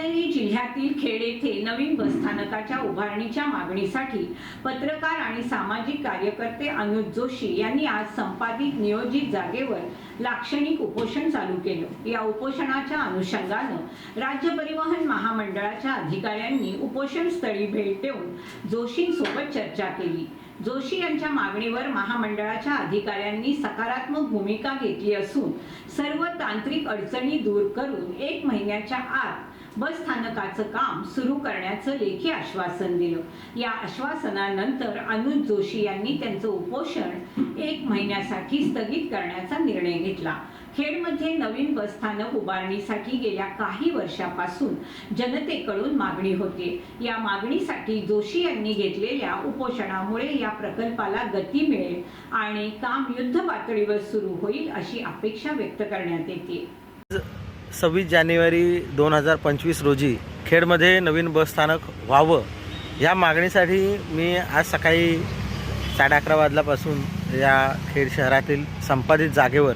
रत्नागिरी जिल्ह्यातील खेड येथे नवीन बसस्थानकाच्या उभारणीच्या मागणीसाठी पत्रकार आणि सामाजिक कार्यकर्ते अनुज जोशी यांनी आज संपादित नियोजित जागेवर लाक्षणिक उपोषण चालू केलं. या उपोषणाच्या अनुषंगानं राज्य परिवहन महामंडळाच्या अधिकाऱ्यांनी उपोषण स्थळी भेट देऊन जोशींसोबत चर्चा केली. जोशी यांच्या मागणीवर महामंडळाच्या अधिकाऱ्यांनी सकारात्मक भूमिका घेतली असून सर्व तांत्रिक अडचणी दूर करून एक महिन्याच्या आत बस स्थानकाचं काम सुरू करण्याचं लेखी आश्वासन दिलं. या आश्वासनानंतर अनुज जोशी यांनी त्यांचं उपोषण एक महिन्यासाठी स्थगित करण्याचा निर्णय घेतला. खेडमध्ये नवीन बसस्थानक उभारणीसाठी गेल्या काही वर्षापासून जनतेकडून मागणी होते. या मागणीसाठी जोशी यांनी घेतलेल्या उपोषणामुळे या प्रकल्पाला गती मिळेल आणि काम युद्ध पातळीवर सुरू होईल अशी अपेक्षा व्यक्त करण्यात येते. सव्वीस जानेवारी दोन हजार पंचवीस रोजी खेडमध्ये नवीन बसस्थानक व्हावं या मागणीसाठी मी आज सकाळी साडे अकरा वाजल्यापासून या खेड शहरातील संपादित जागेवर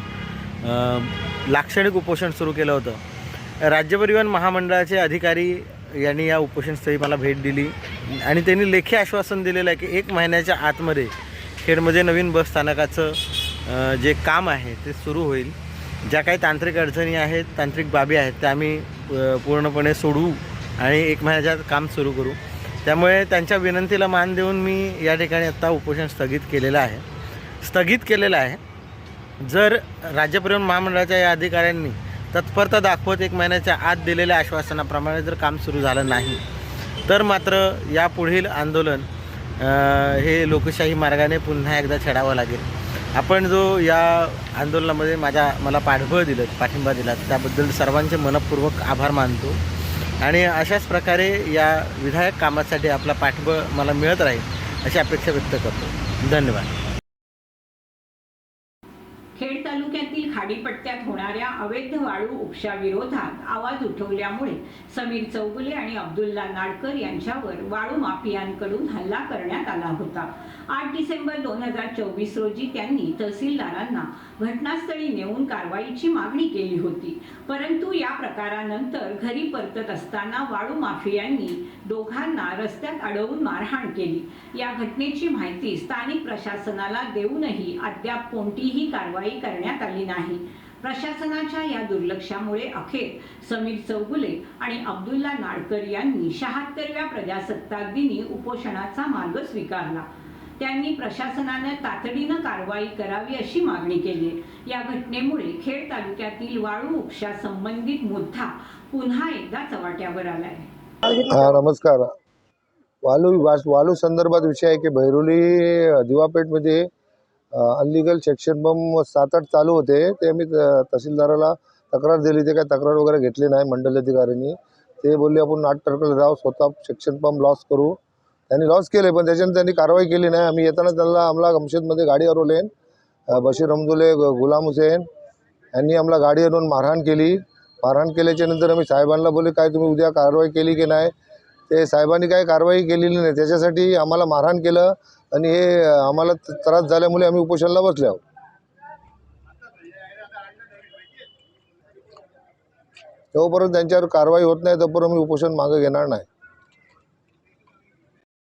लाक्षणिक उपोषण सुरू केलं होतं. राज्य परिवहन महामंडळाचे अधिकारी यांनी या उपोषणस्थळी मला भेट दिली आणि त्यांनी लेखी आश्वासन दिलेलं आहे की एक महिन्याच्या आतमध्ये खेडमध्ये नवीन बसस्थानकाचं स्थानकाचं जे काम आहे ते सुरू होईल. ज्या काही तांत्रिक अडचणी आहेत तांत्रिक बाबी आहेत त्या आम्ही पूर्णपणे सोडवू आणि एक महिन्याच्या काम सुरू करू. त्यामुळे त्यांच्या विनंतीला मान देऊन मी या ठिकाणी आत्ता उपोषण स्थगित केलेलं आहे. स्थगित केलेलं आहे. जर राज्य परिवहन महामंडळाच्या या अधिकाऱ्यांनी तत्परता दाखवत एक महिन्याच्या आत दिलेल्या आश्वासनाप्रमाणे जर काम सुरू झालं नाही तर मात्र यापुढील आंदोलन हे लोकशाही मार्गाने पुन्हा एकदा छेडावं लागेल. आपण जो या आंदोलनामध्ये माझ्या मला पाठबळ दिलं पाठिंबा दिला त्याबद्दल सर्वांचे मनपूर्वक आभार मानतो. आणि अशाच प्रकारे या विधायक कामासाठी आपला पाठबळ मला मिळत राहील अशी अपेक्षा व्यक्त करतो. धन्यवाद खेड झाडीपट्ट्यात होणाऱ्या अवैध वाळू उपशाविरोधात आवाज उठवल्यामुळे समीर चौगुले आणि अब्दुल्ला नाडकर यांच्यावर वाळू माफियांकडून हल्ला करण्यात आला होता. आठ डिसेंबर दोन हजार चोवीस रोजी त्यांनी तहसीलदारांना घटनास्थळी नेऊन कारवाईची मागणी केली होती. परंतु या प्रकारानंतर घरी परतत असताना वाळू माफियांनी दोघांना रस्त्यात अडवून मारहाण केली. या घटनेची माहिती स्थानिक प्रशासनाला देऊनही अद्याप कोणतीही कारवाई करण्यात आली नाही. प्रशासनाच्या या दुर्लक्षामुळे अखेर समीर चौगुले आणि अब्दुल्ला नाडकर यांनी शहात्तरव्या प्रजासत्ताक दिनी उपोषणाचा मार्ग स्वीकारला. त्यांनी प्रशासनानं तातडीनं कारवाई करावी अशी मागणी केली. या घटनेमुळे खेड तालुक्यातील वाळू उपशा संबंधित मुद्दा पुन्हा एकदा चव्हाट्यावर आलाय. नमस्कार. वालू वालू संदर्भात विषय आहे की भैरोली दिवापेठमध्ये अनलिगल सेक्शन बम सात आठ चालू होते. ते मी तहसीलदाराला तक्रार दिली. ते काय तक्रार वगैरे घेतली नाही मंडल अधिकाऱ्यांनी ते बोलले आपण आठ तारखेला जाऊ स्वतः सेक्शन पंप लॉस करू. त्यांनी लॉस केले पण त्याच्यानंतर त्यांनी कारवाई केली नाही. आम्ही येताना त्यांना आम्हाला गमशेदमध्ये गाडी हरवलेन बशीर अमदुले ग- गुलाम हुसेन यांनी आम्हाला गाडी हरवून मारहाण केली. मारहाण केल्याच्यानंतर आम्ही साहेबांना बोलले काय तुम्ही उद्या कारवाई केली की नाही? ते साहेबांनी काही कारवाई केलेली नाही. त्याच्यासाठी आम्हाला मारहाण केलं आणि हे आम्हाला त्रास झाल्यामुळे आम्ही उपोषणाला बसले आहोत. जोपर्यंत त्यांच्यावर कारवाई होत नाही तोपर्यंत मी उपोषण मागे घेणार नाही.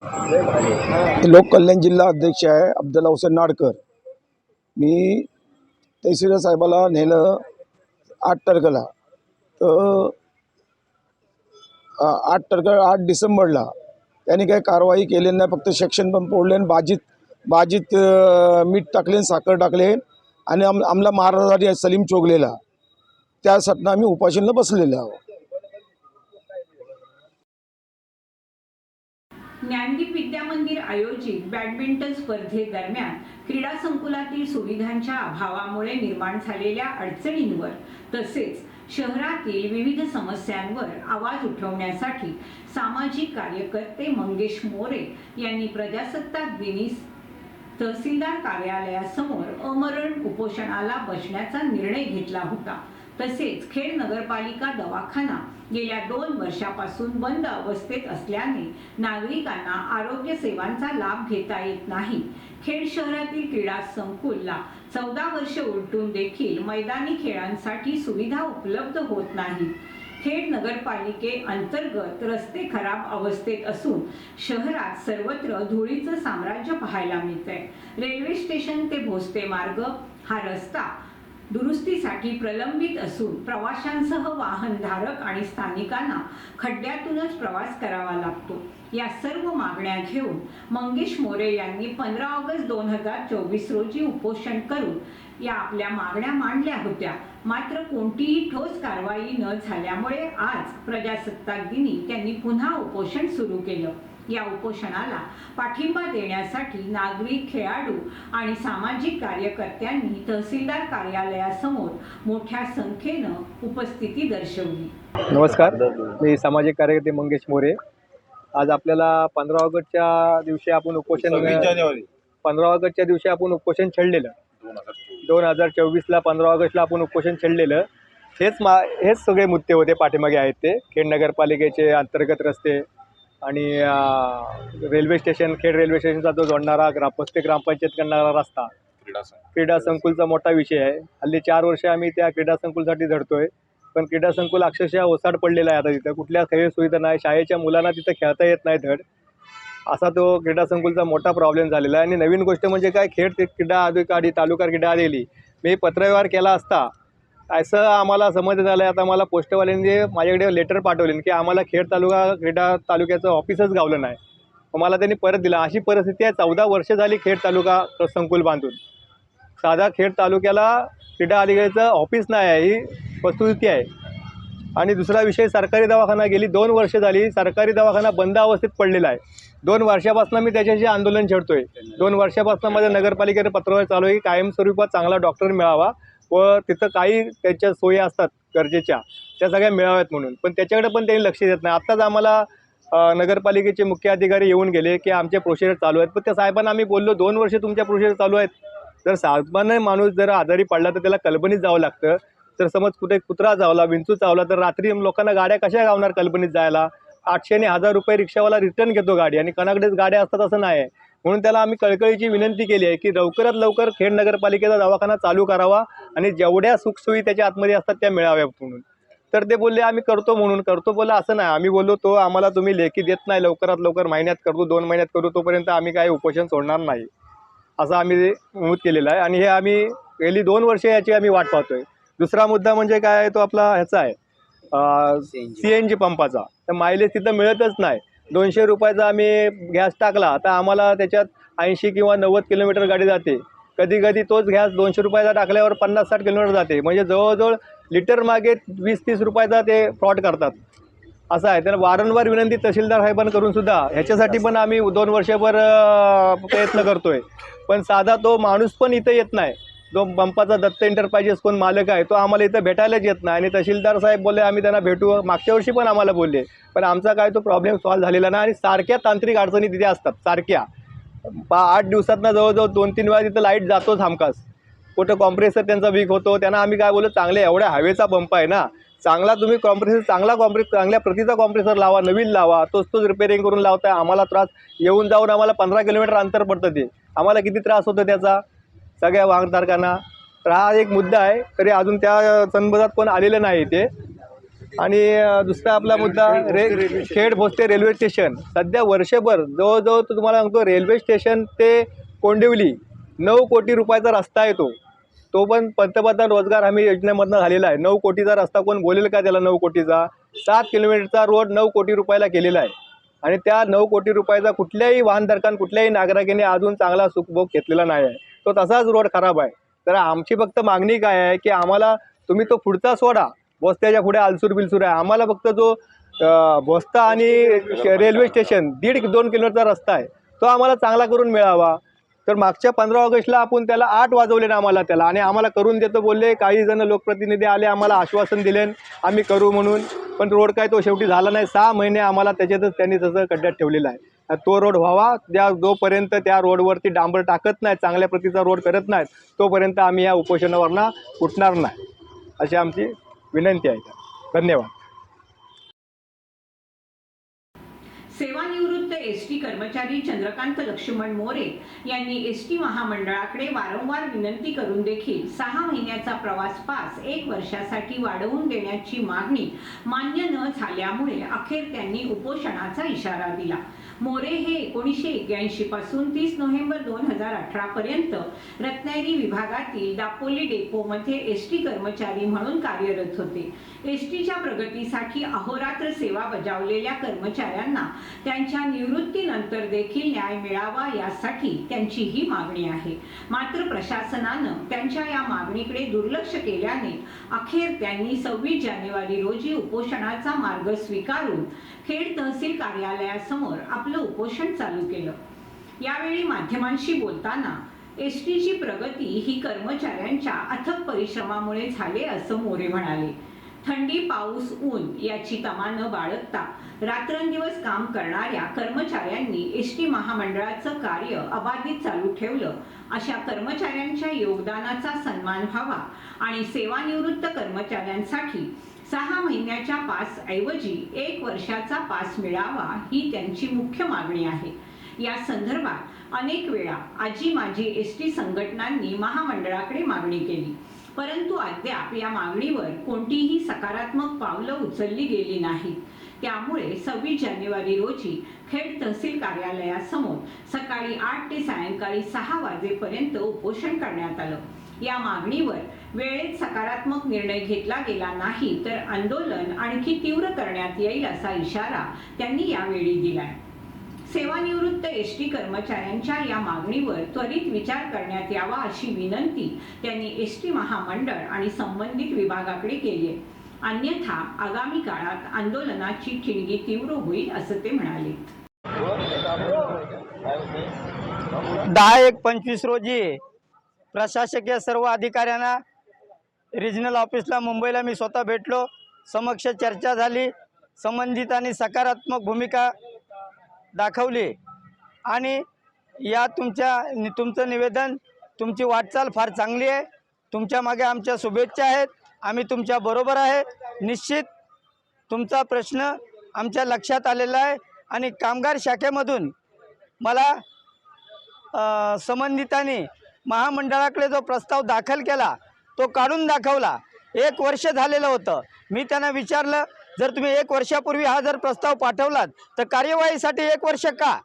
लोककल्याण जिल्हा अध्यक्ष आहे अब्दुल्ला हुसेन नाडकर. मी तहसीलदार साहेबाला नेलं आठ तारखेला. तर आठ तारखे आठ डिसेंबरला त्यांनी काही कारवाई केली नाही फक्त सेक्शन पण फोडले आणि बाजीत बाजीत मीठ टाकले आणि साखर टाकले आणि आम आमला महाराजांनी सलीम चोगलेला. त्यासाठी आम्ही उपाशीनं बसलेले आहोत. आयोजित बॅडमिंटन स्पर्धेदरम्यान क्रीडा संकुलातील सुविधांच्या अभावामुळे निर्माण झालेल्या अडचणींवर तसेच शहरातील विविध समस्यांवर आवाज उठवण्यासाठी सामाजिक कार्यकर्ते मंगेश मोरे यांनी प्रजासत्ताक दिनी तहसीलदार कार्यालयासमोर अमरण उपोषणाला बसण्याचा निर्णय घेतला होता. तसेच खेड नगरपालिका दवाखाना गेल्या दोन वर्षापासून बंद अवस्थेत असल्याने नागरिकांना आरोग्य सेवांचा लाभ घेता येत नाही. खेड शहरातील क्रीडा संकुलला चौदा वर्ष उलटून देखील मैदानी खेळांसाठी सुविधा उपलब्ध होत नाही. खेड नगरपालिके अंतर्गत रस्ते खराब अवस्थेत असून शहरात सर्वत्र धुळीचं साम्राज्य पाहायला मिळतंय. रेल्वे स्टेशन ते भोसते मार्ग हा रस्ता दुरुस्तीसाठी प्रलंबित असून प्रवाशांसह वाहनधारक आणि स्थानिकांना खड्ड्यातूनच प्रवास करावा लागतो. या सर्व मागण्या घेऊन मंगेश मोरे यांनी पंधरा ऑगस्ट दोन हजार चोवीस रोजी उपोषण करून या आपल्या मागण्या मांडल्या होत्या. मात्र कोणतीही ठोस कारवाई न झाल्यामुळे आज प्रजासत्ताक दिनी त्यांनी पुन्हा उपोषण सुरू केलं. या उपोषणाला पाठिंबा देण्यासाठी नागरिक खेळाडू आणि सामाजिक कार्यकर्त्यांनी तहसीलदार कार्यालयासमोर मोठ्या संख्येनं उपस्थिती दर्शवली. नमस्कार. मी सामाजिक कार्यकर्ते मंगेश मोरे. आज आपल्याला पंधरा ऑगस्टच्या दिवशी आपण उपोषण जानेवारी. पंधरा ऑगस्टच्या दिवशी आपण उपोषण छेडलेलं. दोन हजार चोवीसला पंधरा ऑगस्टला आपण उपोषण छेडलेलं. हेच मा हेच सगळे मुद्दे होते पाठीमागे आहेत ते. खेड नगरपालिकेचे अंतर्गत रस्ते आणि रेल्वे स्टेशन खेड रेल्वे स्टेशनचा जो जोडणारा ग्रा पस्ते ग्रामपंचायत करणारा रस्ता क्रीडा संकुलचा मोठा विषय आहे. हल्ली चार वर्ष आम्ही त्या क्रीडा संकुलसाठी झडतोय पण क्रीडा संकुल अक्षरशः ओसाड पडलेला आहे आता तिथं. कुठल्या खेळ सुविधा नाही. शाळेच्या मुलांना तिथं खेळता येत नाही धड. असा तो क्रीडा संकुलचा मोठा प्रॉब्लेम झालेला आहे. आणि नवीन गोष्ट म्हणजे काय? खेळ क्रीडा अधिकारी तालुका क्रीडा आलेली मी पत्रव्यवहार केला असता असं आम्हाला समजण्यात आलं आहे आता मला पोस्टवाल्यांनी माझ्याकडे लेटर पाठवले की आम्हाला खेड तालुका क्रीडा तालुक्याचं ऑफिसच गावलं नाही. मला त्यांनी परत दिलं. अशी परिस्थिती आहे. चौदा वर्ष झाली खेड तालुका संकुल बांधून. साधा खेड तालुक्याला क्रीडा अधिकारीचं ऑफिस नाही आहे. ही वस्तुस्थिती आहे. आणि दुसरा विषय सरकारी दवाखाना गेली. दोन वर्ष झाली सरकारी दवाखाना बंद अवस्थेत पडलेला आहे. दोन वर्षापासून मी त्याच्याशी आंदोलन छेडतोय. दोन वर्षापासून माझ्या नगरपालिकेने पत्रव्यवहार चालू आहे. की कायमस्वरूपात चांगला डॉक्टर मिळावा. व तिथं काही त्याच्या सोयी असतात गरजेच्या त्या सगळ्या मिळाव्यात म्हणून. पण त्याच्याकडे पण त्यांनी लक्ष देत नाही. आत्ताच आम्हाला नगरपालिकेचे मुख्य अधिकारी येऊन गेले की आमचे प्रोसिजर चालू आहेत. पण त्या साहेबांना आम्ही बोललो दोन वर्ष तुमच्या प्रोसिजर चालू आहेत. जर सामान्य माणूस जर आजारी पडला तर त्याला कल्पनीत जावं लागतं. तर समज कुठे कुत्रा चावला विंचू चावला तर रात्री लोकांना गाड्या कशा गावणार कल्पनीत जायला? आठशे आणि हजार रुपये रिक्षावाला रिटर्न घेतो गाडी आणि कोणाकडेच गाड्या असतात असं नाही आहे. म्हणून त्याला आम्ही कळकळीची विनंती केली आहे की लवकरात लवकर खेड नगरपालिकेचा दवाखाना चालू करावा आणि जेवढ्या सुखसोयी त्याच्या आतमध्ये असतात त्या मिळाव्यात म्हणून. तर ते बोलले आम्ही करतो म्हणून. करतो बोला असं नाही. आम्ही बोललो तो आम्हाला तुम्ही लेखी देत नाही. लवकरात लवकर महिन्यात करतो दोन महिन्यात करू तोपर्यंत आम्ही काही उपोषण सोडणार नाही. असं आम्ही नमूद केलेलं आहे. आणि हे आम्ही गेली दोन वर्ष याची आम्ही वाट पाहतोय. दुसरा मुद्दा म्हणजे काय आहे तो आपला ह्याचा आहे. C N G. पंपाचा. तर मायलेज तिथं मिळतच नाही. दोनशे रुपयाचा आम्ही गॅस टाकला. तर आम्हाला त्याच्यात ऐंशी किंवा नव्वद किलोमीटर गाडी जाते. कधी कधी तोच गॅस दोनशे रुपयाचा टाकल्यावर पन्नास साठ किलोमीटर जाते. म्हणजे जवळजवळ लिटर मागे वीस तीस रुपयाचा ते फ्रॉड करतात. असं आहे. तर वारंवार विनंती तहसीलदार साहेबांना करून सुद्धा ह्याच्यासाठी पण आम्ही दोन वर्षभर प्रयत्न प्रयत्न करतोय. पण साधा तो माणूस पण इथं येत नाही. जो पंपाचा दत्त एंटरप्राइजेस कोण मालक आहे तो आम्हाला इथं भेटायलाच येत नाही. आणि तहसीलदार साहेब बोलले आम्ही त्यांना भेटू. मागच्या वर्षी पण आम्हाला बोलले. पण आमचा काय तो प्रॉब्लेम सॉल्व्ह झालेला नाही आणि सारख्या तांत्रिक अडचणी तिथे असतात सारख्या. पा आठ दिवसातनं जवळजवळ दोन तीन वेळा तिथं लाइट जातोच हमखास. कुठं कॉम्प्रेसर त्यांचा वीक होतो त्यांना आम्ही काय बोललो चांगले एवढ्या हवेचा पंप आहे ना. चांगला तुम्ही कॉम्प्रेसर चांगला कॉम्प्रेस चांगल्या प्रतीचा कॉम्प्रेसर लावा नवीन लावा. तोच तोच रिपेअरिंग करून लावताय आम्हाला त्रास. येऊन जाऊन आम्हाला पंधरा किलोमीटर अंतर पडतं ते. आम्हाला किती त्रास होतो त्याचा? सगळ्या वाहनधारकांना तर हा एक मुद्दा आहे. तरी अजून त्या संबंधात कोण आलेलं नाही ते आणि दुसरा आपला मुद्दा रे खेड भोसते रेल्वे स्टेशन. सध्या वर्षभर जवळजवळ तुम्हाला सांगतो रेल्वे स्टेशन ते कोंडिवली नऊ कोटी रुपयाचा रस्ता आहे तो. तो पण पंतप्रधान रोजगार हमी योजनेमधनं झालेला आहे. नऊ कोटीचा रस्ता कोण बोलेल का त्याला नऊ कोटीचा? सात किलोमीटरचा रोड नऊ कोटी रुपयाला केलेला आहे. आणि त्या नऊ कोटी रुपयाचा कुठल्याही वाहनधारकान कुठल्याही नागरिकांनी अजून चांगला सुखभोग घेतलेला नाही आहे. तो तसाच रोड खराब आहे. तर आमची फक्त मागणी काय आहे की आम्हाला तुम्ही तो पुढचा सोडा. बस्त्याच्या पुढे आलसूर बिलसूर आहे. आम्हाला फक्त जो बस्ता आणि रेल्वे स्टेशन दीड दोन किलोमीटरचा रस्ता आहे. तो आम्हाला चांगला करून मिळावा. तर मागच्या पंधरा ऑगस्टला आपण त्याला आठ वाजवले ना आम्हाला त्याला. आणि आम्हाला करून देतो बोलले. काही जण लोकप्रतिनिधी आले आम्हाला आश्वासन दिले. आम्ही करू म्हणून. पण रोड काय तो शेवटी झाला नाही. सहा महिने आम्हाला त्याच्यातच त्यांनी तसं खड्ड्यात ठेवलेला आहे. तो रोड व्हावा. त्या जोपर्यंत त्या रोडवरती डांबर टाकत नाहीत चांगल्या प्रतीचा रोड करत नाहीत तोपर्यंत आम्ही या उपोषणावरनं उठणार नाही. अशी आमची विनंती आहे धन्यवाद. सेवा एस टी कर्मचारी चंद्रकांत लक्ष्मण मोरे यांनी एस टी महामंडळाकडे वारंवार विनंती करून देखील सहा महिन्याचा प्रवास पास एक वर्षासाठी वाढवून देण्याची मागणी मान्य न झाल्यामुळे अखेर त्यांनी उपोषणाचा इशारा दिला. मोरे हे एकोणीसशे एक्याऐंशी पासून तीस नोव्हेंबर दोन हजार अठरा पर्यंत रत्नागिरी विभागातील दापोली डेपोमध्ये एस टी कर्मचारी म्हणून कार्यरत होते. एस टीच्या प्रगतीसाठी अहोरात्र सेवा बजावलेल्या कर्मचाऱ्यांना त्यांच्या निवृत्त निवृत्तीनंतर देखील न्याय मिळावा यासाठी त्यांची ही मागणी आहे. मात्र प्रशासनानं त्यांच्या या मागणीकडे दुर्लक्ष केल्याने अखेर त्यांनी सव्वीस जानेवारी रोजी उपोषणाचा मार्ग स्वीकारून खेड तहसील कार्यालयासमोर आपलं उपोषण चालू केलं. यावेळी माध्यमांशी बोलताना एस टीची प्रगती ही कर्मचाऱ्यांच्या अथक परिश्रमामुळे झाले असं मोरे म्हणाले. थंडी पाऊस ऊन याची तमा न बाळगता. रात्रंदिवस काम करणाऱ्या कर्मचाऱ्यांनी एस टी महामंडळाचं कार्य अबाधित चालू ठेवलं. अशा कर्मचाऱ्यांच्या योगदानाचा सन्मान व्हावा आणि सेवानिवृत्त कर्मचाऱ्यांसाठी सहा महिन्याच्या पास ऐवजी एक वर्षाचा पास मिळावा ही त्यांची मुख्य मागणी आहे. या संदर्भात अनेक वेळा आजी माजी एस टी संघटनांनी महामंडळाकडे मागणी केली. परंतु अद्याप या मागणीवर कोणतीही सकारात्मक पावलं उचलली गेली नाहीत. त्यामुळे सव्वीस जानेवारी रोजी खेड तहसील कार्यालयासमोर सकाळी आठ ते सायंकाळी सहा वाजेपर्यंत उपोषण करण्यात आलं. या मागणीवर वेळेत सकारात्मक निर्णय घेतला गेला नाही तर आंदोलन आणखी तीव्र करण्यात येईल असा इशारा त्यांनी यावेळी दिलाय. सेवानिवृत्त एस टी कर्मचाऱ्यांच्या या मागणीवर त्वरित विचार करण्यात यावा अशी विनंती त्यांनी एस टी महामंडळ आणि संबंधित विभागाकडे केली आहे. अन्यथा आगामी काळात आंदोलनाची ठिणगी तीव्र होईल असं ते म्हणाले. दहा एक पंचवीस रोजी प्रशासकीय सर्व अधिकाऱ्यांना रिजनल ऑफिसला मुंबईला मी स्वतः भेटलो. समक्ष चर्चा झाली. संबंधितांनी सकारात्मक भूमिका दाखवली. आणि या तुमच्या नि- तुमचं निवेदन तुमची वाटचाल फार चांगली आहे. तुमच्या मागे आमच्या शुभेच्छा आहेत. आम्ही तुमच्या बरोबर आहे. निश्चित तुमचा प्रश्न आमच्या लक्षात आलेला आहे. आणि कामगार शाखेमधून मला संबंधितांनी महामंडळाकडे जो प्रस्ताव दाखल केला तो काढून दाखवला. एक वर्ष झालेलं होतं. मी त्यांना विचारलं जर तुम्ही एक वर्षापूर्वी हा जर प्रस्ताव पाठवलात तर कार्यवाहीसाठी एक वर्ष का?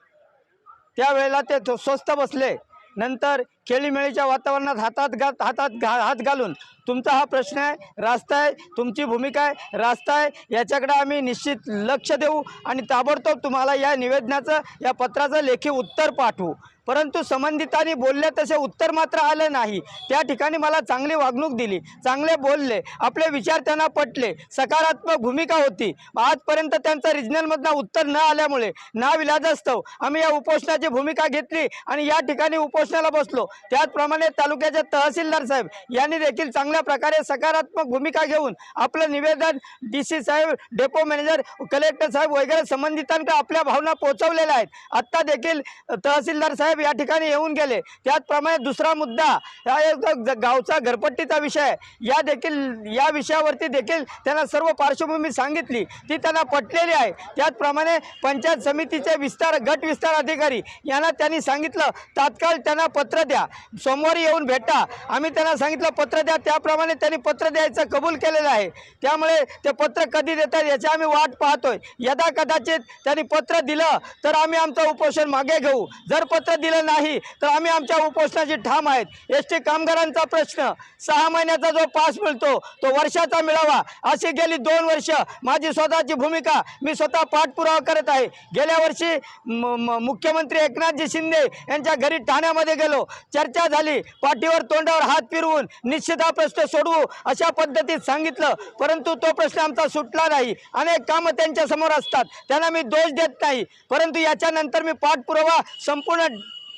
त्यावेळेला ते थो- स्वस्त बसले. नंतर खेळीमेळीच्या वातावरणात हातात घात हातात घा हात घालून. तुमचा हा प्रश्न आहे रास्ता आहे तुमची भूमिका आहे रास्ता आहे याच्याकडे आम्ही निश्चित लक्ष देऊ आणि ताबडतोब तुम्हाला या निवेदनाचं या पत्राचं लेखी उत्तर पाठवू. परंतु संबंधितांनी बोलले तसे उत्तर मात्र आलं नाही. त्या ठिकाणी मला चांगली वागणूक दिली चांगले बोलले आपले विचार त्यांना पटले सकारात्मक भूमिका होती. आजपर्यंत त्यांचं रिजनलमधनं उत्तर न आल्यामुळे नाविलाजास्तव आम्ही या उपोषणाची भूमिका घेतली आणि या ठिकाणी उपोषणाला बसलो. त्याचप्रमाणे तालुक्याचे तहसीलदार साहेब यांनी देखील चांगल्या प्रकारे सकारात्मक भूमिका घेऊन आपलं निवेदन डी सी साहेब डेपो मॅनेजर कलेक्टर साहेब वगैरे संबंधितांकडे आपल्या भावना पोहोचवलेल्या आहेत. आत्ता देखील तहसीलदार साहेब या ठिकाणी येऊन गेले. त्याचप्रमाणे दुसरा मुद्दा हा एक गावचा घरपट्टीचा विषय या देखील या विषयावरती देखील त्यांना सर्व पार्श्वभूमी सांगितली. ती त्यांना पटलेली आहे. त्याचप्रमाणे पंचायत समितीचे विस्तार गट विस्तार अधिकारी यांना त्यांनी सांगितलं तात्काळ त्यांना पत्र द्या. सोमवारी येऊन भेटा. आम्ही त्यांना सांगितलं पत्र द्या. त्याप्रमाणे त्यांनी पत्र द्यायचं कबूल केलेलं आहे. त्यामुळे ते पत्र कधी देतात याची आम्ही वाट पाहतोय. यदा कदाचित त्यांनी पत्र दिलं तर आम्ही आमचं उपोषण मागे घेऊ. जर पत्र दिलं नाही तर आम्ही आमच्या उपोषणाची ठाम आहेत. एस टी कामगारांचा प्रश्न सहा महिन्याचा जो पास मिळतो तो वर्षाचा मिळावा. अशी गेली दोन वर्ष. माझी स्वतःची भूमिका मी स्वतः पाठपुरावा करत आहे. गेल्या वर्षी म- मुख्यमंत्री एकनाथजी शिंदे यांच्या घरी ठाण्यामध्ये गेलो. चर्चा झाली. पाठीवर तोंडावर हात फिरवून निश्चित हा प्रश्न सोडवू अशा पद्धतीत सांगितलं. परंतु तो प्रश्न आमचा सुटला नाही. अनेक कामं त्यांच्यासमोर असतात. त्यांना मी दोष देत नाही. परंतु याच्यानंतर मी पाठपुरावा संपूर्ण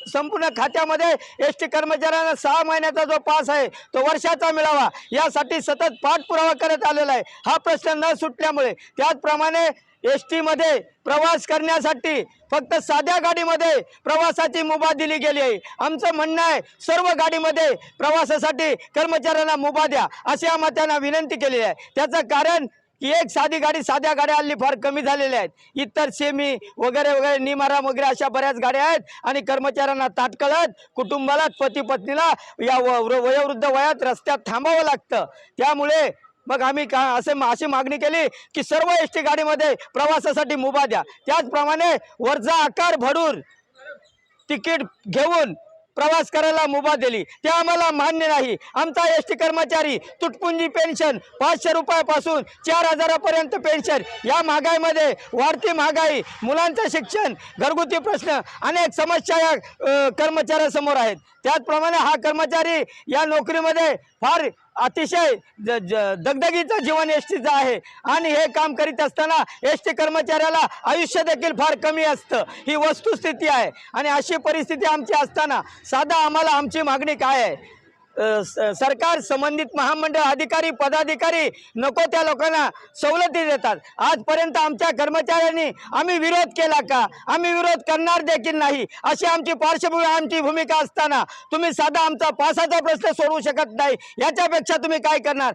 संपूर्ण खात्यामध्ये एस टी कर्मचाऱ्यांना सहा महिन्याचा जो पास आहे तो वर्षाचा मिळावा. यासाठी सतत पाठपुरावा करत आलेला आहे. हा प्रश्न न सुटल्यामुळे त्याचप्रमाणे एस टीमध्ये प्रवास करण्यासाठी फक्त साध्या गाडीमध्ये प्रवासाची मुभा दिली गेली आहे. आमचं म्हणणं आहे सर्व गाडीमध्ये प्रवासासाठी कर्मचाऱ्यांना मुभा द्या अशी आम्हा त्यांना विनंती केली आहे. त्याचं कारण की एक साधी गाडी साध्या गाड्या हल्ली फार कमी झालेल्या आहेत. इतर सेमी वगैरे वगैरे निमारा वगैरे अशा बऱ्याच गाड्या आहेत आणि कर्मचाऱ्यांना ताटकळत कुटुंबाला पती पत्नीला या व- वयोवृद्ध वयात रस्त्यात थांबावं लागतं. त्यामुळे मग आम्ही का असे अशी मागणी केली की सर्व एस टी गाडीमध्ये प्रवासासाठी मुभा द्या. त्याचप्रमाणे वरचा आकार भरून तिकीट घेऊन प्रवास करायला मुभा दिली. ते आम्हाला मान्य नाही. आमचा एस टी कर्मचारी तुटपुंजी पेन्शन पाचशे रुपयापासून चार हजारापर्यंत पेन्शन. या महागाईमध्ये वाढती महागाई मुलांचं शिक्षण घरगुती प्रश्न अनेक समस्या या कर्मचाऱ्यासमोर आहेत. त्याचप्रमाणे हा कर्मचारी या नोकरीमध्ये फार अतिशय ज- दगदगीचं जीवन एस टीचं आहे. आणि हे काम करीत असताना एस टी कर्मचाऱ्याला आयुष्य देखील फार कमी असतं. ही वस्तुस्थिती आहे. आणि अशी परिस्थिती आमची असताना साधा आम्हाला आमची मागणी काय आहे? सरकार संबंधित महामंडळ अधिकारी पदाधिकारी नको त्या लोकांना सवलती देतात. आजपर्यंत आमच्या कर्मचाऱ्यांनी आम्ही विरोध केला का? आम्ही विरोध करणार देखील नाही. अशी आमची पार्श्वभूमी आमची भूमिका असताना तुम्ही साधा आमचा पासाचा प्रश्न सोडवू शकत नाही. याच्यापेक्षा तुम्ही काय करणार?